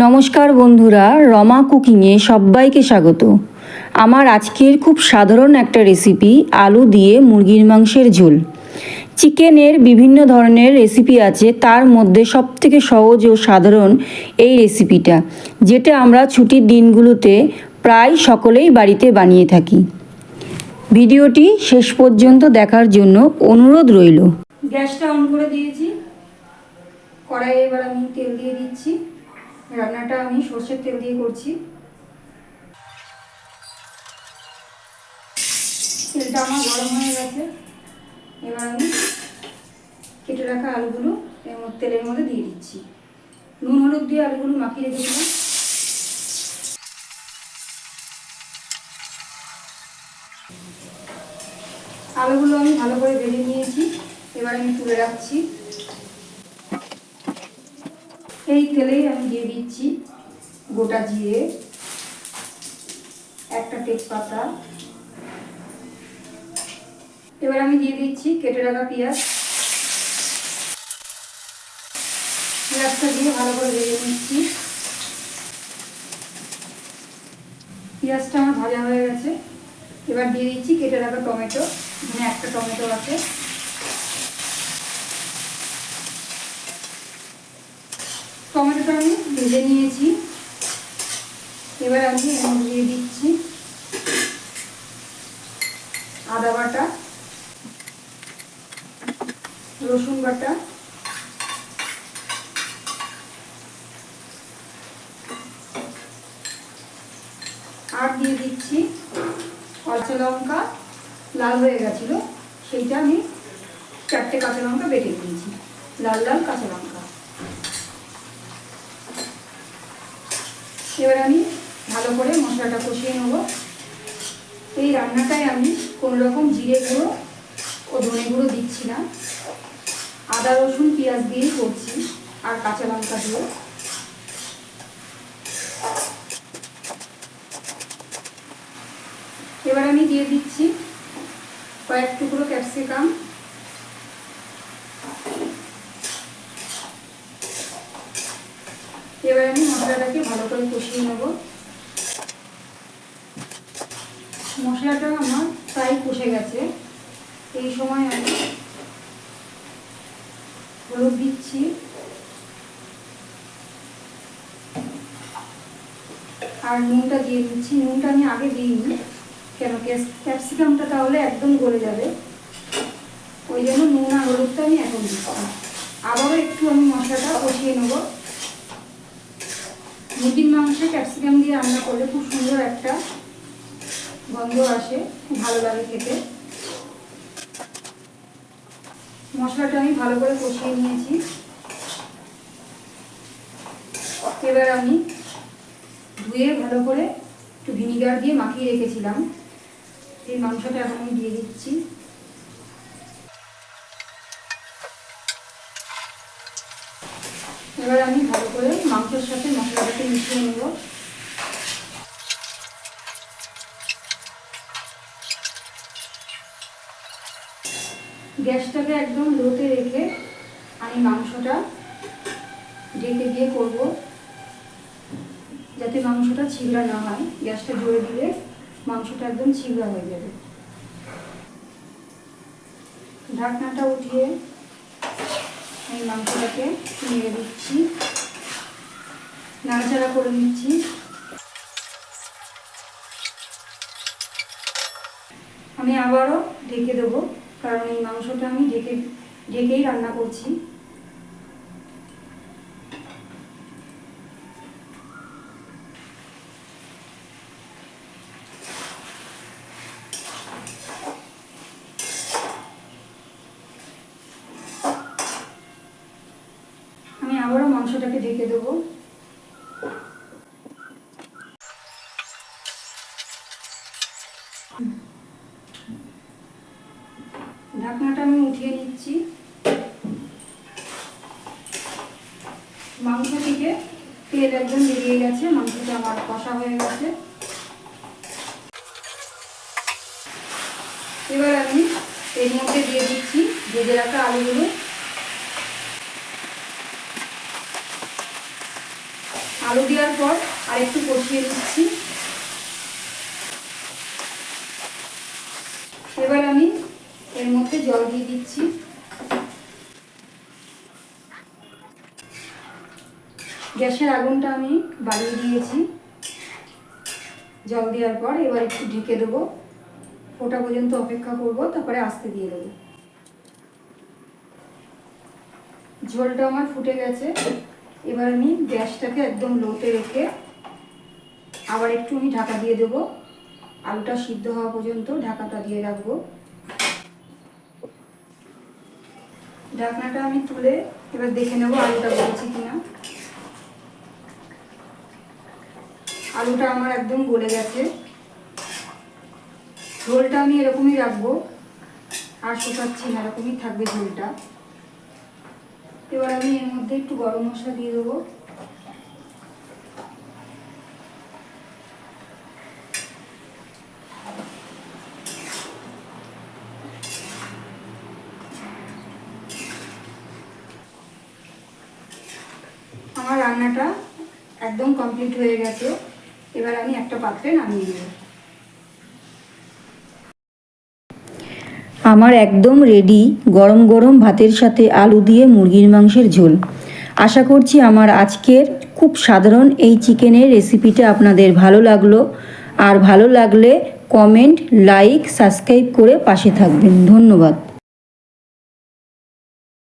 নমস্কার বন্ধুরা, রমা কুকিংয়ে সবাইকে স্বাগত। আমার আজকের খুব সাধারণ একটা রেসিপি আলু দিয়ে মুরগির মাংসের ঝোল। চিকেনের বিভিন্ন ধরনের রেসিপি আছে, তার মধ্যে সবথেকে সহজ ও সাধারণ এই রেসিপিটা যেটা আমরা ছুটির দিনগুলোতে প্রায় সকলেই বাড়িতে বানিয়ে থাকি। ভিডিওটি শেষ পর্যন্ত দেখার জন্য অনুরোধ রইল। গ্যাসটা অন করে দিয়েছি। কড়াইয়ে এবার আমি তেল দিয়ে দিচ্ছি। রান্নাটা আমি সর্ষের তেল দিয়ে করছি। তেলটা আমার গরম হয়ে গেছে। এবার আমি কেটে রাখা আলুগুলো তেলের মধ্যে দিয়ে দিচ্ছি। নুন, হলুদ দিয়ে আলুগুলো মাখিয়ে রেখেছিলাম আলুগুলো আমি ভালো করে ভেজে নিয়েছি। এবার আমি তুলে রাখছি। এই তেলেই আমি দিয়ে দিচ্ছি গোটা জিরে, একটা তেজপাতা। এবার আমি দিয়ে দিচ্ছি কেটে রাখা পেঁয়াজ। পেঁয়াজটা দিয়ে ভালো করে ভেজে নিচ্ছি। পেঁয়াজটা আমার ভাজা হয়ে গেছে। এবার দিয়ে দিচ্ছি কেটে রাখা টমেটো। এখানে একটা টমেটো আছে। টমেটোটা আমি ভেজে নিয়েছি। এবার আমি দিয়ে দিচ্ছি আদা বাটা, রসুন বাটা, আর দিয়ে দিচ্ছি কাঁচা লঙ্কা, লাল হয়ে গেছিল, সেইটা আমি চারটে কাঁচা লঙ্কা বেটে দিয়েছি লাল লাল কাঁচা লঙ্কা। এবার আমি ভালো করে মশলাটা কষিয়ে নেব। এই রান্নাটায় আমি কোনো রকম জিরে গুঁড়ো ও ধনে গুঁড়ো দিচ্ছি না। আদা, রসুন, পেঁয়াজ দিয়েই করছি আর কাঁচা লঙ্কা দিয়ে। এবার আমি দিয়ে দিচ্ছি কয়েক টুকরো ক্যাপসিকাম এবার আমি মশলাটাকে ভালো করে কষিয়ে নেব। মশলাটা আমার প্রায় কষে গেছে। এই সময় আমি হলুদ দিচ্ছি। আর নুনটা দিয়ে দিচ্ছি। নুনটা আমি আগে দিইনি, কেন ক্যাপসিকামটা তাহলে একদম গলে যাবে। ওই জন্য নুন আর হলুদটা আমি এখন দিচ্ছি আবারও একটু আমি মশলাটা কষিয়ে নেব মুরগির মাংসে ক্যাপসিকাম দিয়ে রান্না করলে খুব সুন্দর একটা গন্ধ আসে, ভালো লাগে খেতে। মশলাটা আমি ভালো করে কষিয়ে নিয়েছি। এবার আমি ধুয়ে ভালো করে একটু ভিনিগার দিয়ে মাখিয়ে রেখেছিলাম। এই মাংসটা এখন আমি দিয়ে দিচ্ছি। এবার আমি ভালো করে মাংসের সাথে মশলাটাকে মিশিয়ে নেব। গ্যাসটাকে একদম লোতে রেখে আমি মাংসটা ঢেকে দিয়ে করব। যাতে মাংসটা ছিগড়া না হয়, গ্যাসটা জোরে দিলে মাংসটা একদম ছিগড়া হয়ে যাবে। ঢাকনাটা উঠিয়ে আমি মাংসটাকে নিয়ে দিচ্ছি। নাড়াচাড়া করে নিচ্ছি। আমি আবারও ঢেকে দেবো। কারণ এই মাংসটা আমি ঢেকে ঢেকেই রান্না করছি। আমি আবারও মাংসটাকে ঢেকে দেবো। ঢাকনাটা আমি উঠিয়ে নিচ্ছি। মাংস থেকে তেল একদম বেরিয়ে গেছে, মাংসটা আমার কষা হয়ে গেছে। এবার আমি এর মধ্যে দিয়ে দিচ্ছি ভেজে রাখা আলুগুলো। আলু দেওয়ার পর আর একটু কষিয়ে দিচ্ছি এবার আমি জল দিয়ে দিচ্ছি। গ্যাসের আগুনটা আমি বাড়িয়ে দিয়েছি। জল দেওয়ার পর এবার একটু ঢেকে দেবো। ফোটা পর্যন্ত অপেক্ষা করব, তারপরে আস্তে দিয়ে দেবো। ঝোলটা আমার ফুটে গেছে। এবার আমি গ্যাসটাকে একদম লোতে রেখে আবার একটু আমি ঢাকা দিয়ে দেবো। আলুটা সিদ্ধ হওয়া পর্যন্ত ঢাকাটা দিয়ে রাখব। ঢাকনাটা আমি তুলে এবার দেখে নেব আলুটা গলেছে কিনা। আলুটা আমার একদম গলে গেছে। ঝোলটা আমি এরকমই রাখব, আর শুকাচ্ছি না, এরকমই থাকবে ঝোলটা। এবার আমি এর মধ্যে একটু গরম মশলা দিয়ে দেবো আমার রান্নাটা একদম কমপ্লিট হয়ে গেছে। এবার আমি একটা পাত্রে নামিয়ে দেবো আমার একদম রেডি গরম গরম ভাতের সাথে আলু দিয়ে মুরগির মাংসের ঝোল। আশা করছি আমার আজকের খুব সাধারণ এই চিকেনের রেসিপিটা আপনাদের ভালো লাগল। আর ভালো লাগলে কমেন্ট লাইক সাবস্ক্রাইব করে পাশে থাকবেন। ধন্যবাদ।